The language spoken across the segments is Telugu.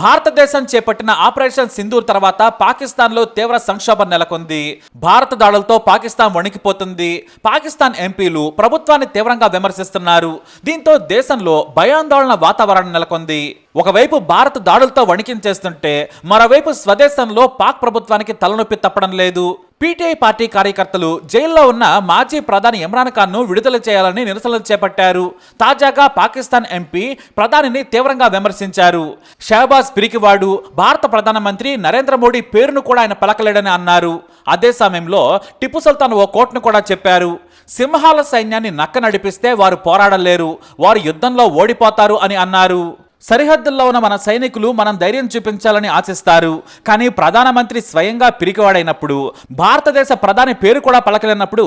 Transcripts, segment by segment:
భారతదేశం చేపట్టిన ఆపరేషన్ సింధూర్ తర్వాత పాకిస్తాన్లో తీవ్ర సంక్షోభం నెలకొంది. భారత దాడులతో పాకిస్తాన్ వణికిపోతుంది. పాకిస్తాన్ ఎంపీలు ప్రభుత్వాన్ని తీవ్రంగా విమర్శిస్తున్నారు. దీంతో దేశంలో భయాందోళన వాతావరణం నెలకొంది. ఒకవైపు భారత్ దాడులతో వణికించేస్తుంటే మరోవైపు స్వదేశంలో పాక్ ప్రభుత్వానికి తలనొప్పి తప్పడం లేదు. పీటీఐ పార్టీ కార్యకర్తలు జైల్లో ఉన్న మాజీ ప్రధాని ఇమ్రాన్ ఖాన్ను విడుదల చేయాలని నిరసనలు చేపట్టారు. తాజాగా పాకిస్తాన్ ఎంపీ ప్రధానిని తీవ్రంగా విమర్శించారు. షహబాజ్ పిరికివాడు భారత ప్రధానమంత్రి నరేంద్ర మోడీ పేరును కూడా ఆయన పలకలేడని అన్నారు. అదే సమయంలో టిప్పు సుల్తాన్ ఓ కోట్ను కూడా చెప్పారు. సింహాల సైన్యాన్ని నక్క నడిపిస్తే వారు పోరాడలేరు వారు యుద్ధంలో ఓడిపోతారు అని అన్నారు. సరిహద్దుల్లో ఉన్న మన సైనికులు మనం ధైర్యం చూపించాలని ఆశిస్తారు. కానీ ప్రధానమంత్రి స్వయంగా పిరికివాడైనప్పుడు భారతదేశ ప్రధాని పేరు కూడా పలకలేనప్పుడు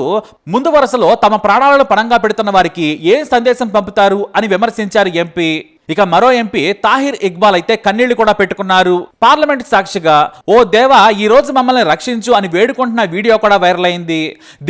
ముందు వరుసలో తమ ప్రాణాలను పణంగా పెడుతున్న వారికి ఏం సందేశం పంపుతారు అని విమర్శించారు ఎంపీ. ఇక మరో ఎంపీ తాహిర్ ఇక్బాల్ అయితే కన్నీళ్ళు కూడా పెట్టుకున్నారు. పార్లమెంట్ సాక్షిగా ఓ దేవా ఈ రోజు మమ్మల్ని రక్షించు అని వేడుకుంటున్న వీడియో కూడా వైరల్ అయింది.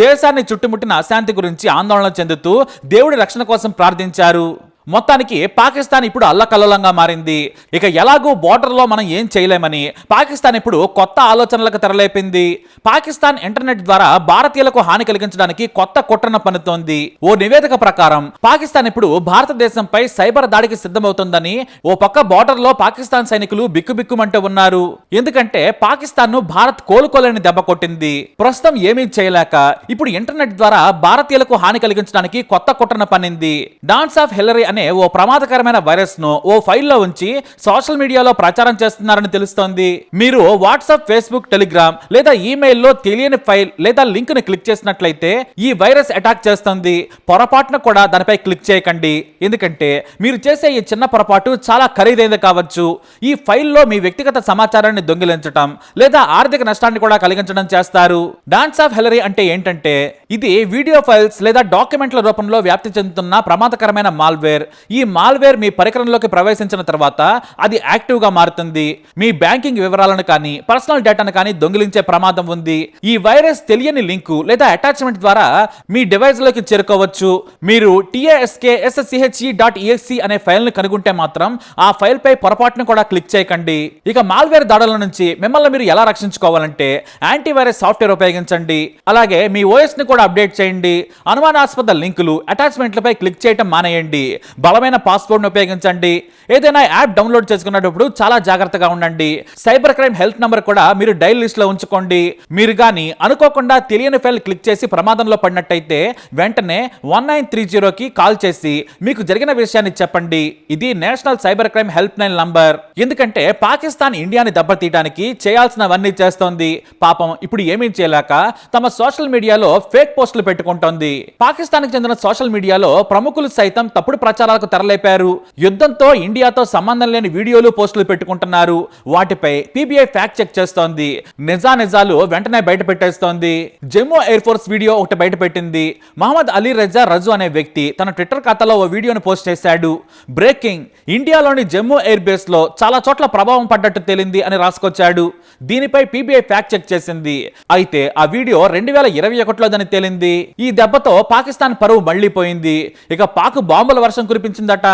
దేశాన్ని చుట్టుముట్టిన అశాంతి గురించి ఆందోళన చెందుతూ దేవుడి రక్షణ కోసం ప్రార్థించారు. మొత్తానికి పాకిస్తాన్ ఇప్పుడు అల్లకల్లోలంగా మారింది. ఇక ఎలాగూ బోర్డర్లో మనం ఏం చేయలేమని పాకిస్తాన్ ఇప్పుడు కొత్త ఆలోచనలకు తెరలేపింది. పాకిస్తాన్ ఇంటర్నెట్ ద్వారా భారతీయులకు హాని కలిగించడానికి కొత్త కుట్రను పన్నుతోంది. ఓ నివేదిక ప్రకారం పాకిస్తాన్ ఇప్పుడు భారతదేశంపై సైబర్ దాడికి సిద్ధమవుతుందని ఓ పక్క బోర్డర్లో పాకిస్తాన్ సైనికులు బిక్కుబిక్కుమంటూ ఉన్నారు. ఎందుకంటే పాకిస్తాన్ను భారత్ కోలుకోలేని దెబ్బ కొట్టింది. ప్రస్తుతం ఏమీ చేయలేక ఇప్పుడు ఇంటర్నెట్ ద్వారా భారతీయులకు హాని కలిగించడానికి కొత్త కుట్రను పన్నింది. డాన్స్ ఆఫ్ హిల్లరీ అనే ఓ ప్రమాదకరమైన వైరస్ను ఓ ఫైల్లో ఉంచి సోషల్ మీడియాలో ప్రచారం చేస్తున్నారని తెలుస్తోంది. మీరు వాట్సాప్ ఫేస్బుక్ టెలిగ్రామ్ లేదా ఈమెయిల్లో తెలియని ఫైల్ లేదా లింక్ను క్లిక్ చేసినట్లయితే ఈ వైరస్ అటాక్ చేస్తుంది. పొరపాటున కూడా దానిపై క్లిక్ చేయకండి. ఎందుకంటే మీరు చేసే ఈ చిన్న పొరపాటు చాలా ఖరీదైనది కావచ్చు. ఈ ఫైల్లో మీ వ్యక్తిగత సమాచారాన్ని దొంగిలించడం లేదా ఆర్థిక నష్టాన్ని కూడా కలిగించడం చేస్తారు. డాన్స్ ఆఫ్ హెలరీ అంటే ఏంటంటే ఇది వీడియో ఫైల్స్ లేదా డాక్యుమెంట్ల రూపంలో వ్యాప్తి చెందుతున్న ప్రమాదకరమైన మాల్వేర్. ఈ మాల్వేర్ మీ పరికరంలోకి ప్రవేశించిన తర్వాత అది యాక్టివ్గా మారుతుంది. మీ బ్యాంకింగ్ వివరాలను కానీ పర్సనల్ డేటాను కానీ దొంగిలించే ప్రమాదం ఉంది. ఈ వైరస్ తెలియని లింకు లేదా అటాచ్మెంట్ ద్వారా మీ డివైస్లోకి చేరుకోవచ్చు. మీరు టీఏఎస్కే ఎస్ఎస్సిహెచ్ఈ డాట్ ఈఎస్సి అనే ఫైల్ని కనుగొంటే మాత్రం ఆ ఫైల్ పై పొరపాటును కూడా క్లిక్ చేయకండి. ఇక మాల్వేర్ దాడుల నుంచి మిమ్మల్ని మీరు ఎలా రక్షించుకోవాలంటే యాంటీవైరస్ సాఫ్ట్వేర్ ఉపయోగించండి. అలాగే మీ ఓఎస్ని కూడా అప్డేట్ చేయండి. అనుమానాస్పద లింకులు అటాచ్మెంట్లపై క్లిక్ చేయటం మానేయండి. బలమైన పాస్వర్డ్ను ఉపయోగించండి. ఏదైనా యాప్ డౌన్లోడ్ చేసుకున్నప్పుడు చాలా జాగ్రత్తగా ఉండండి. సైబర్ క్రైమ్ హెల్త్ నంబర్ కూడా మీరు డైల్ లిస్ట్లో ఉంచుకోండి. మీరు కానీ అనుకోకుండా తెలియని ఫైల్ క్లిక్ చేసి ప్రమాదంలో పడినట్టయితే వెంటనే వన్ నైన్ త్రీ జీరోకి కాల్ చేసి మీకు జరిగిన విషయాన్ని చెప్పండి. ఇది national cyber crime help line number. ఎందుకంటే పాకిస్తాన్ ఇండియాని దెబ్బతీయడానికి చేయాల్సినవన్నీ చేస్తోంది. పాపం ఇప్పుడు ఏమీ చేయలేక తమ సోషల్ మీడియాలో ఫేక్ పోస్టులు పెట్టుకుంటోంది. పాకిస్తాన్కి చెందిన సోషల్ మీడియాలో ప్రముఖులు సైతం తప్పుడు ప్రచారం ప్రచారాలకు తెరలేపారు. యుద్ధంతో ఇండియాతో సంబంధం లేని వీడియోలు పోస్టులు పెట్టుకుంటున్నారు. వాటిపై పీబీఐ ఫ్యాక్ట్ చెక్ చేస్తోంది. నిజా నిజాలు వెంటనే బయట పెట్టేస్తోంది. జమ్మూ ఎయిర్ ఫోర్స్ వీడియో ఒకటి బయట పెట్టింది. మహమ్మద్ అలీ రజా రజు అనే వ్యక్తి తన ట్విట్టర్ ఖాతాలో ఓ వీడియోను పోస్ట్ చేశాడు. బ్రేకింగ్ ఇండియాలోని జమ్మూ ఎయిర్ బేస్లో చాలా చోట్ల ప్రభావం పడ్డట్టు తేలింది అని రాసుకొచ్చాడు. దీనిపై పీబీఐ ఫ్యాక్ట్ చెక్ చేసింది. అయితే ఆ వీడియో రెండు వేల ఇరవై ఒకటిలోదని తేలింది. ఈ దెబ్బతో పాకిస్తాన్ పరువు మళ్ళీపోయింది ఇక పాక్ బాంబుల వర్షం కురిపించిందట.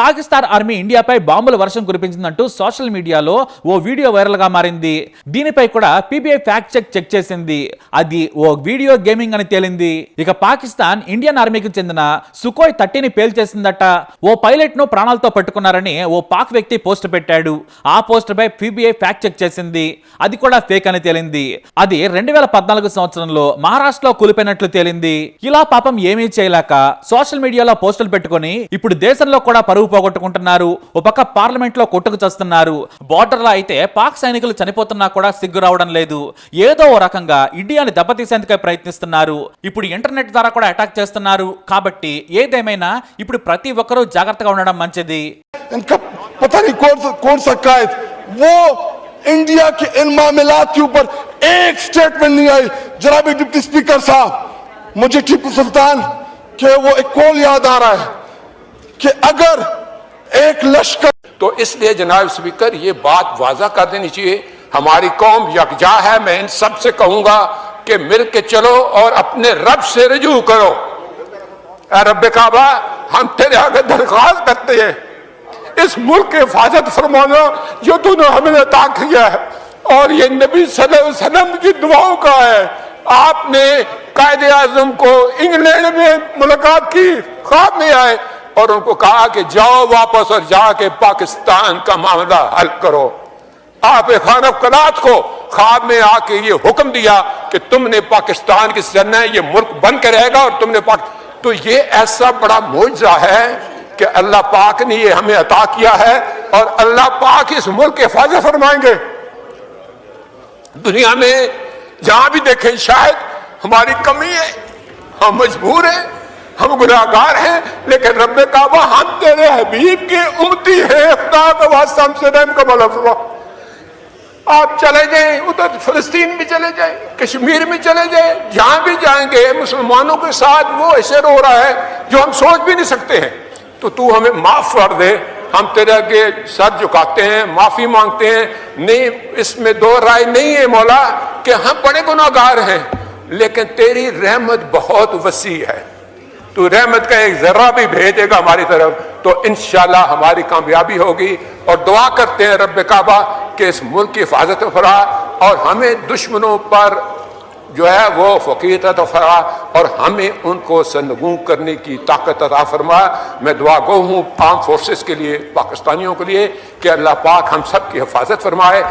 పాకిస్తాన్ ఆర్మీ ఇండియాపై బాంబుల వర్షం కురిపించిందంటూ సోషల్ మీడియాలో ఓ వీడియో వైరల్గా మారింది. దీనిపై కూడా పీబీఐ ఫ్యాక్ట్ చెక్ చెక్ చేసింది. అది ఓ వీడియో గేమింగ్ అని తేలింది. ఇక పాకిస్తాన్ ఇండియన్ ఆర్మీకి చెందిన సుకోయ్ థర్టీని పేల్చేసిందట. ఓ పైలట్ను ప్రాణాలతో పట్టుకున్నారని ఓ పాక్ వ్యక్తి పోస్ట్ పెట్టాడు. ఆ పోస్ట్ పై పీబీఐ ఫ్యాక్ట్ చెక్ చేసింది. అది కూడా ఫేక్ అని తేలింది. అది రెండు వేల పద్నాలుగు సంవత్సరంలో మహారాష్ట్రలో కూలిపోయినట్లు తేలింది. ఇలా పాపం ఏమీ చేయలేక సోషల్ మీడియాలో పోస్టులు పెట్టుకుని ఇప్పుడు దేశంలో కూడా పరువు పోగొట్టుకుంటున్నారు ఒక పక్క పార్లమెంట్ లో కొట్టుకు చస్తున్నారు బోర్డర్ లో అయితే పాక్ సైనికులు చనిపోతున్నా కూడా సిగ్గు రావడం లేదు ఏదో ఓ రకంగా ఇండియాని దెబ్బతీసేందుకే ప్రయత్నిస్తున్నారు ఇప్పుడు ఇంటర్నెట్ ద్వారా కూడా అటాక్ చేస్తున్నారు కాబట్టి ఏదేమైనా ఇప్పుడు ప్రతి ఒక్కరూ జాగ్రత్తగా ఉండడం మంచిది इनका पता नहीं कौन सा कौन सा कायद वो इंडिया के इन मामलात के ऊपर एक स्टेटमेंट नहीं आई जनाब डिप्टी स्पीकर साहब मुझे टीपू सुल्तान के वो एक कॉल याद आ रहा है کہ اگر ایک لشکر تو اس لیے جناب اسپیکر یہ بات واضح کر دینی چاہیے، ہماری قوم یکجا ہے، میں ان سب سے کہوں گا کہ مل کے چلو اور اپنے رب سے رجوع کرو۔ اے رب کعبہ، ہم تیرے آگے درخواست کرتے ہیں۔ اس ملک کے حفاظت فرمانا، جو تو نے ہمیں عطا کیا ہے، اور یہ نبی صلی اللہ علیہ وسلم کی دعاؤں کا ہے۔ آپ نے قائد اعظم کو انگلینڈ میں ملاقات کی، خواب میں آئے۔ اور ان کو کہا کہ جاؤ واپس اور جا کے پاکستان کا معاملہ حل کرو۔ آپ خان کلات کو خواب میں آ کے یہ حکم دیا کہ تم نے پاکستان کی سرنا یہ ملک بن کے رہے گا اور تم نے پاک تو یہ ایسا بڑا معجزہ ہے کہ اللہ پاک نے یہ ہمیں عطا کیا ہے اور اللہ پاک اس ملک کے حفاظت فرمائیں گے۔ دنیا میں جہاں بھی دیکھیں شاید ہماری کمی ہے، ہم مجبور ہیں ہم گناہ گار ہیں، لیکن رب کعبہ ہم تیرے حبیب کی امتی ہیں ہم سے رحم کا ملفظ آپ چلے جائیں، ادھر فلسطین بھی چلے جائیں، کشمیر بھی چلے جائیں، جہاں بھی جائیں گے، مسلمانوں کے ساتھ وہ ایسے رو رہا ہے جو ہم سوچ بھی نہیں سکتے ہیں۔ تو تو ہمیں معاف کر دے۔ ہم تیرے کے سر جھکاتے ہیں، معافی مانگتے ہیں۔ نہیں، اس میں دو رائے نہیں ہے مولا کہ ہم بڑے گناہ گار ہیں، لیکن تیری رحمت بہت وسیع ہے۔ تو رحمت کا ایک ذرہ بھی بھیجے گا ہماری طرف، تو انشاءاللہ ہماری کامیابی ہوگی۔ اور دعا کرتے ہیں رب کعبہ کہ اس ملک کی حفاظت و فرا، اور ہمیں دشمنوں پر جو ہے وہ فقیر عطا فرا، اور ہمیں ان کو سنگوں کرنے کی طاقت عطا فرما۔ میں دعا گو ہوں، عام فورسز کے لیے، پاکستانیوں کے لیے، کہ اللہ پاک ہم سب کی حفاظت فرمائے۔